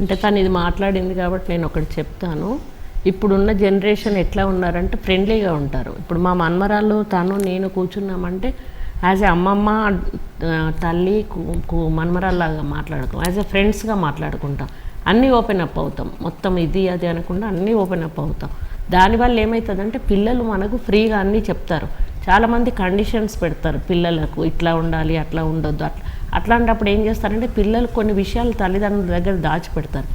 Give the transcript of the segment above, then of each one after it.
అంటే తను ఇది మాట్లాడింది కాబట్టి నేను ఒకటి చెప్తాను. ఇప్పుడున్న జనరేషన్ ఎట్లా ఉన్నారంటే ఫ్రెండ్లీగా ఉంటారు. ఇప్పుడు మా మన్మరాలు తను నేను కూర్చున్నామంటే యాజ్ ఏ అమ్మమ్మ తల్లి మన్మరాల్లాగా మాట్లాడుకో యాజ్ ఏ ఫ్రెండ్స్గా మాట్లాడుకుంటాం. అన్నీ ఓపెన్ అప్ అవుతాం. మొత్తం ఇది అది అనకుండా అన్నీ ఓపెన్ అప్ అవుతాం. దానివల్ల ఏమవుతుందంటే పిల్లలు మనకు ఫ్రీగా అన్నీ చెప్తారు. చాలామంది కండిషన్స్ పెడతారు పిల్లలకు ఇట్లా ఉండాలి అట్లా ఉండొద్దు అట్లా అట్లాంటప్పుడు ఏం చేస్తారంటే పిల్లలు కొన్ని విషయాలు తల్లిదండ్రుల దగ్గర దాచిపెడతారు.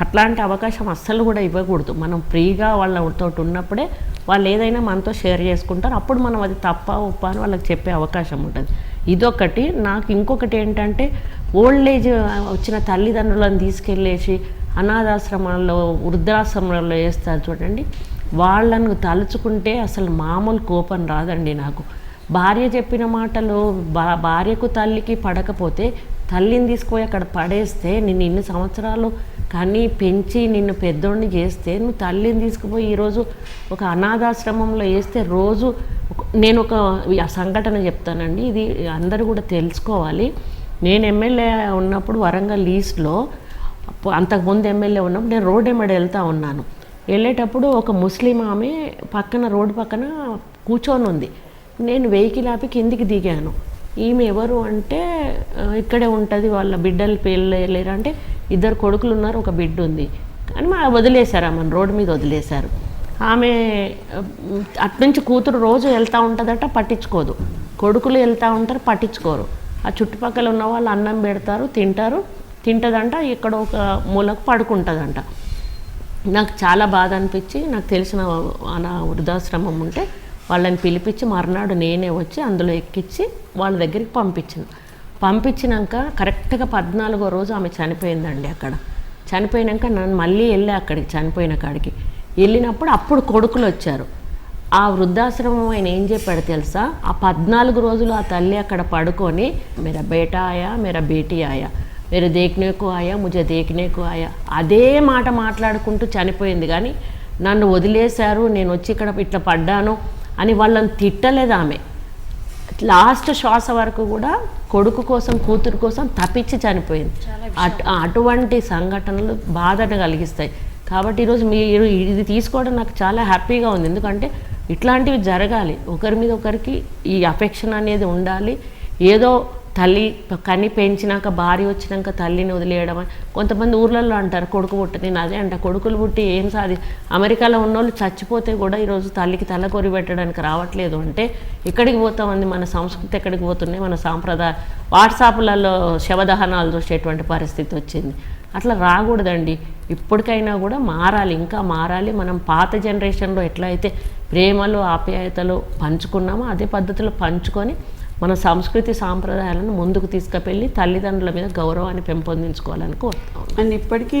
అట్లాంటి అవకాశం అస్సలు కూడా ఇవ్వకూడదు. మనం ఫ్రీగా వాళ్ళతో ఉన్నప్పుడే వాళ్ళు ఏదైనా మనతో షేర్ చేసుకుంటారు. అప్పుడు మనం అది తప్ప ఉప్ప అని వాళ్ళకి చెప్పే అవకాశం ఉంటుంది. ఇదొకటి. నాకు ఇంకొకటి ఏంటంటే ఓల్డ్ ఏజ్ వచ్చిన తల్లిదండ్రులను తీసుకెళ్ళేసి అనాథాశ్రమాల్లో వృద్ధాశ్రమాల్లో వేస్తారు చూడండి. వాళ్ళను తలుచుకుంటే అసలు మామూలు కోపం రాదండి నాకు. భార్య చెప్పిన మాటలు భార్యకు తల్లికి పడకపోతే తల్లిని తీసుకుపోయి అక్కడ పడేస్తే నిన్ను ఇన్ని సంవత్సరాలు కానీ పెంచి నిన్ను పెద్దోడిని చేస్తే నువ్వు తల్లిని తీసుకుపోయి ఈరోజు ఒక అనాథాశ్రమంలో వేస్తే రోజు నేను ఒక సంఘటన చెప్తానండి. ఇది అందరూ కూడా తెలుసుకోవాలి. నేను ఎమ్మెల్యే ఉన్నప్పుడు వరంగల్ ఈస్ట్లో అంతకుముందు ఎమ్మెల్యే ఉన్నప్పుడు నేను రోడ్ ఎమ్మడి వెళ్తూ ఉన్నాను. వెళ్ళేటప్పుడు ఒక ముస్లిం ఆమె పక్కన రోడ్డు పక్కన కూర్చొని ఉంది నేను వెహికల్ ఆపి కిందికి దిగాను. ఈమె ఎవరు అంటే ఇక్కడే ఉంటుంది వాళ్ళ బిడ్డలు పెళ్ళలేరు అంటే ఇద్దరు కొడుకులు ఉన్నారు ఒక బిడ్డ ఉంది. కానీ మా వదిలేశారు ఆమెను రోడ్డు మీద వదిలేశారు. ఆమె అట్నుంచి కూతురు రోజు వెళ్తూ ఉంటుందట పట్టించుకోదు. కొడుకులు వెళ్తూ ఉంటారు పట్టించుకోరు. ఆ చుట్టుపక్కల ఉన్న వాళ్ళు అన్నం పెడతారు తింటారు. తింటదంట ఇక్కడ ఒక మూలకు పడుకుంటుందంట. నాకు చాలా బాధ అనిపించి నాకు తెలిసిన నా వృద్ధాశ్రమం ఉంటే వాళ్ళని పిలిపించి మర్నాడు నేనే వచ్చి అందులో ఎక్కించి వాళ్ళ దగ్గరికి పంపించిన పంపించినాక కరెక్ట్గా పద్నాలుగో రోజు ఆమె చనిపోయిందండి అక్కడ. చనిపోయినాక నన్ను మళ్ళీ వెళ్ళా అక్కడికి చనిపోయిన కాడికి. వెళ్ళినప్పుడు అప్పుడు కొడుకులు వచ్చారు. ఆ వృద్ధాశ్రమం ఆయన ఏం చెప్పాడు తెలుసా? ఆ పద్నాలుగు రోజులు ఆ తల్లి అక్కడ పడుకొని మేరా బేటా ఆయా మేరా బేటీ ఆయా మీరు దేకినేకు ఆయా ముజ దేకినేకు ఆయా అదే మాట మాట్లాడుకుంటూ చనిపోయింది. కానీ నన్ను వదిలేశారు నేను వచ్చి ఇక్కడ ఇట్లా పడ్డాను. అని వాళ్ళని తిట్టలేదు ఆమె. లాస్ట్ శ్వాస వరకు కూడా కొడుకు కోసం కూతురు కోసం తప్పించి చనిపోయింది. అటు అటువంటి సంఘటనలు బాధను కలిగిస్తాయి. కాబట్టి ఈరోజు మీరు ఇది తీసుకోవడం నాకు చాలా హ్యాపీగా ఉంది. ఎందుకంటే ఇట్లాంటివి జరగాలి. ఒకరి మీద ఒకరికి ఈ అఫెక్షన్ అనేది ఉండాలి. ఏదో తల్లి కని పెంచినాక భార్య వచ్చినాక తల్లిని వదిలేయడం అని కొంతమంది ఊర్లలో అంటారు కొడుకు పుట్టింది అదే అంట కొడుకులు పుట్టి ఏం సాధి అమెరికాలో ఉన్నోళ్ళు చచ్చిపోతే కూడా ఈరోజు తల్లికి తల కొరి పెట్టడానికి రావట్లేదు అంటే ఎక్కడికి పోతామంది మన సంస్కృతి ఎక్కడికి పోతున్నాయి మన సాంప్రదాయ వాట్సాప్లలో శవదహనాలు చూసేటువంటి పరిస్థితి వచ్చింది. అట్లా రాకూడదండి. ఇప్పటికైనా కూడా మారాలి. ఇంకా మారాలి. మనం పాత జనరేషన్లో ఎట్లయితే ప్రేమలు ఆప్యాయతలు పంచుకున్నామో అదే పద్ధతిలో పంచుకొని మన సంస్కృతి సాంప్రదాయాలను ముందుకు తీసుకువెళ్ళి తల్లిదండ్రుల మీద గౌరవాన్ని పెంపొందించుకోవాలని కోరుతాం అండ్ ఇప్పటికీ